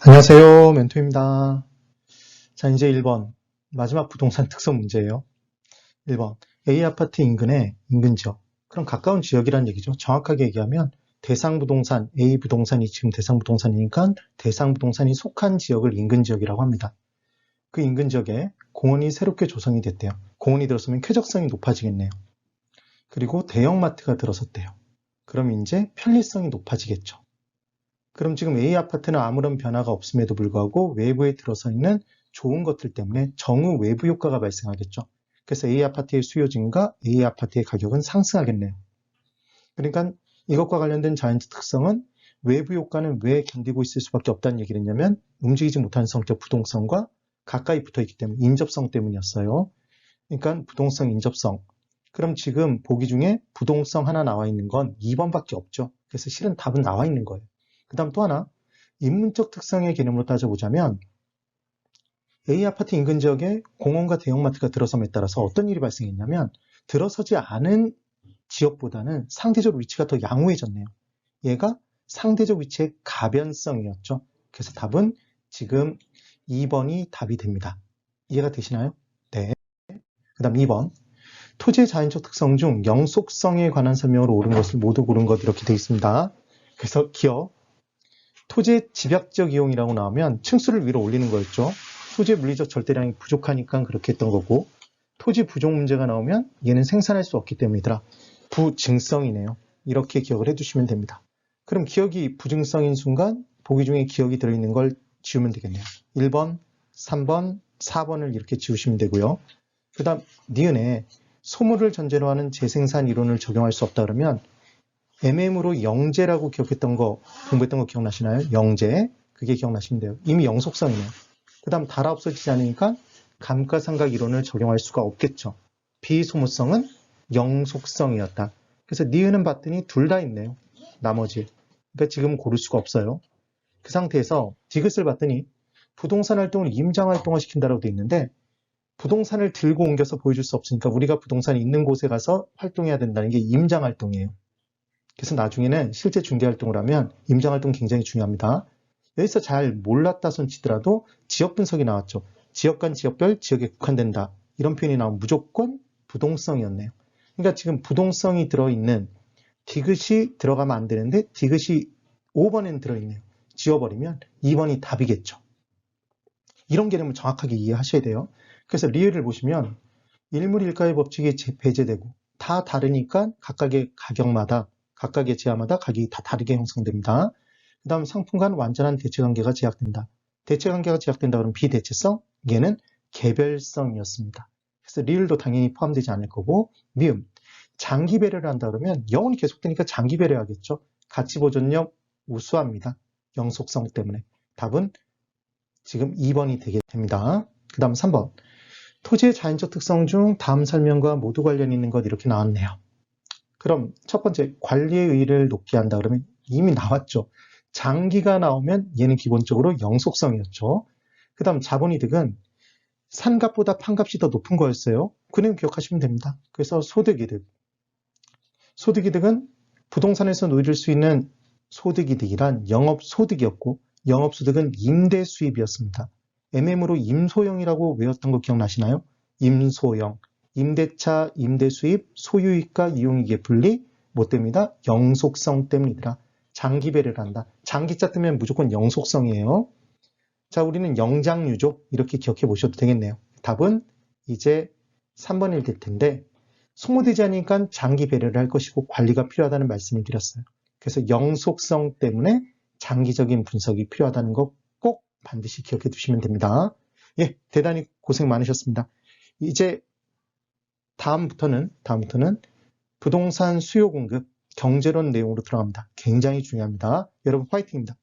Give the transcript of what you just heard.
안녕하세요. 멘토입니다. 자, 이제 1번. 마지막 부동산 특성 문제예요. 1번. A 아파트 인근의 인근 지역. 그럼 가까운 지역이란 얘기죠. 정확하게 얘기하면 대상 부동산, A 부동산이 지금 대상 부동산이니까 대상 부동산이 속한 지역을 인근 지역이라고 합니다. 그 인근 지역에 공원이 새롭게 조성이 됐대요. 공원이 들어서면 쾌적성이 높아지겠네요. 그리고 대형마트가 들어섰대요. 그럼 이제 편리성이 높아지겠죠. 그럼 지금 A 아파트는 아무런 변화가 없음에도 불구하고 외부에 들어서 있는 좋은 것들 때문에 정후 외부 효과가 발생하겠죠. 그래서 A 아파트의 수요 증가, A 아파트의 가격은 상승하겠네요. 그러니까 이것과 관련된 자연적 특성은 외부 효과는 왜 견디고 있을 수밖에 없다는 얘기를 했냐면 움직이지 못하는 성격 부동성과 가까이 붙어 있기 때문에 인접성 때문이었어요. 그러니까 부동성, 인접성. 그럼 지금 보기 중에 부동성 하나 나와 있는 건 2번밖에 없죠. 그래서 실은 답은 나와 있는 거예요. 그 다음 또 하나, 인문적 특성의 개념으로 따져보자면 A 아파트 인근 지역에 공원과 대형마트가 들어섬에 따라서 어떤 일이 발생했냐면 들어서지 않은 지역보다는 상대적 위치가 더 양호해졌네요. 얘가 상대적 위치의 가변성이었죠. 그래서 답은 지금 2번이 답이 됩니다. 이해가 되시나요? 네. 그 다음 2번. 토지의 자연적 특성 중 영속성에 관한 설명으로 옳은 것을 모두 고른 것 이렇게 되어 있습니다. 그래서 기억. 토지의 집약적 이용이라고 나오면 층수를 위로 올리는 거였죠. 토지의 물리적 절대량이 부족하니까 그렇게 했던 거고 토지 부족 문제가 나오면 얘는 생산할 수 없기 때문이더라. 부증성이네요. 이렇게 기억을 해두시면 됩니다. 그럼 기억이 부증성인 순간 보기 중에 기억이 들어있는 걸 지우면 되겠네요. 1번, 3번, 4번을 이렇게 지우시면 되고요. 그 다음 니은에 소물을 전제로 하는 재생산 이론을 적용할 수 없다 그러면 MM으로 영재라고 기억했던 거 공부했던 거 기억나시나요? 영재 그게 기억나시면 돼요. 이미 영속성이네요. 그 다음 달아 없어지지 않으니까 감가상각 이론을 적용할 수가 없겠죠. 비소모성은 영속성이었다. 그래서 니은은 봤더니 둘 다 있네요. 나머지. 그러니까 지금 고를 수가 없어요. 그 상태에서 디귿을 봤더니 부동산 활동을 임장 활동화 시킨다라고 돼 있는데 부동산을 들고 옮겨서 보여줄 수 없으니까 우리가 부동산이 있는 곳에 가서 활동해야 된다는 게 임장 활동이에요. 그래서 나중에는 실제 중개 활동을 하면 임장 활동 굉장히 중요합니다. 여기서 잘 몰랐다 손치더라도 지역 분석이 나왔죠. 지역 간 지역별 지역에 국한된다. 이런 표현이 나오면 무조건 부동성이었네요. 그러니까 지금 부동성이 들어있는 디귿이 들어가면 안 되는데 디귿이 5번에는 들어있네요. 지워버리면 2번이 답이겠죠. 이런 개념을 정확하게 이해하셔야 돼요. 그래서 리을을 보시면 일물일가의 법칙이 배제되고 다 다르니까 각각의 가격마다 각각의 지하마다 가격이 다 다르게 형성됩니다. 그 다음 상품 간 완전한 대체관계가 제약된다. 대체관계가 제약된다 그러면 비대체성, 얘는 개별성이었습니다. 그래서 리을도 당연히 포함되지 않을 거고 미음, 장기 배려를 한다 그러면 영은 계속되니까 장기 배려하겠죠. 가치 보존력 우수합니다. 영속성 때문에. 답은 지금 2번이 되게 됩니다. 그 다음 3번. 토지의 자연적 특성 중 다음 설명과 모두 관련 있는 것 이렇게 나왔네요. 그럼 첫 번째 관리의 의의를 높게 한다 그러면 이미 나왔죠. 장기가 나오면 얘는 기본적으로 영속성이었죠. 그 다음 자본이득은 산값보다 판값이 더 높은 거였어요. 그 내용 기억하시면 됩니다. 그래서 소득이득. 소득이득은 부동산에서 누릴 수 있는 소득이득이란 영업소득이었고 영업소득은 임대수입이었습니다. MM으로 임소형이라고 외웠던 거 기억나시나요? 임소형. 임대차, 임대수입, 소유이익과 이용이익의 분리 못 됩니다. 영속성 때문이더라. 장기 배를 한다. 장기자 뜨면 무조건 영속성이에요. 자, 우리는 영장유족 이렇게 기억해 보셔도 되겠네요. 답은 이제 3번일 될 텐데 소모되지 않으니까 장기 배려를 할 것이고 관리가 필요하다는 말씀을 드렸어요. 그래서 영속성 때문에 장기적인 분석이 필요하다는 거꼭 반드시 기억해 두시면 됩니다. 예, 대단히 고생 많으셨습니다. 이제 다음부터는 다음부터는 부동산 수요 공급 경제론 내용으로 들어갑니다. 굉장히 중요합니다. 여러분 화이팅입니다.